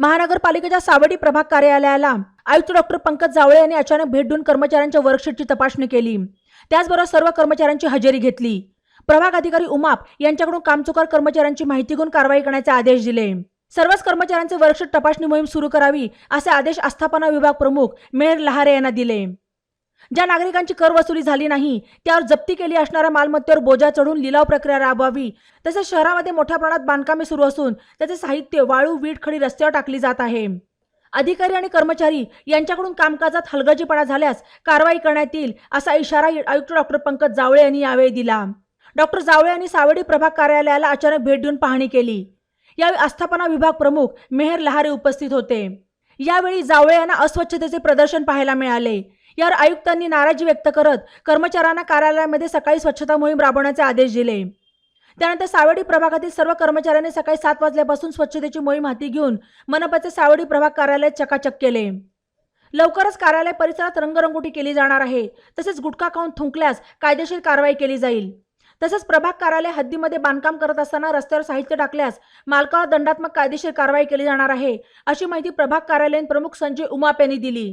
महानगरपालिकेच्या सावडी प्रभाग कार्यालयाला आयुक्त डॉक्टर पंकज जावळे यांनी अचानक भेट देऊन कर्मचाऱ्यांच्या वर्कशीटची तपासणी केली. त्याचबरोबर सर्व कर्मचाऱ्यांची हजेरी घेतली. प्रभाग अधिकारी उमाप यांच्याकडून कामचुकार कर्मचाऱ्यांची माहिती घेऊन कारवाई करण्याचे आदेश दिले. सर्वच कर्मचाऱ्यांचे वर्कशीट तपासणी मोहीम सुरू करावी असे आदेश आस्थापना विभाग प्रमुख मेहर लहारे यांना दिले. ज्या नागरिकांची कर वसुली झाली नाही त्यावर जप्ती केली असणाऱ्या मालमत्तेवर बोजा चढून लिलाव प्रक्रिया राबवावी. तसेच शहरामध्ये मोठ्या प्रमाणात बांधकामे सुरू असून त्याचे साहित्य वाळू वीट खडी रस्त्यावर टाकली जात आहे. अधिकारी आणि कर्मचारी यांच्याकडून कामकाजात हलगर्जीपणा झाल्यास कारवाई करण्यात येईल असा इशारा आयुक्त डॉक्टर पंकज जावळे यांनी यावेळी दिला. डॉक्टर जावळे यांनी सावडी प्रभाग कार्यालयाला अचानक भेट देऊन पाहणी केली. यावेळी आस्थापना विभाग प्रमुख मेहर लहारे उपस्थित होते. यावेळी जावळे यांना अस्वच्छतेचे प्रदर्शन पाहायला मिळाले. यावर आयुक्तांनी नाराजी व्यक्त करत कर्मचाऱ्यांना कार्यालयामध्ये सकाळी स्वच्छता मोहीम राबवण्याचे आदेश दिले. त्यानंतर सावडी प्रभागातील सर्व कर्मचाऱ्यांनी सकाळी सात वाजल्यापासून स्वच्छतेची मोहीम हाती घेऊन मनपाचे सावडी प्रभाग कार्यालय चकाचक केले. लवकरच कार्यालय परिसरात रंगरंगोटी केली जाणार आहे. तसेच गुटखा खाऊन थुंकल्यास कायदेशीर कारवाई केली जाईल. तसेच प्रभाग कार्यालय हद्दीमध्ये बांधकाम करत असताना रस्त्यावर साहित्य टाकल्यास मालकावर दंडात्मक कायदेशीर कारवाई केली जाणार आहे अशी माहिती प्रभाग कार्यालयीन प्रमुख संजय उमाप यांनी दिली.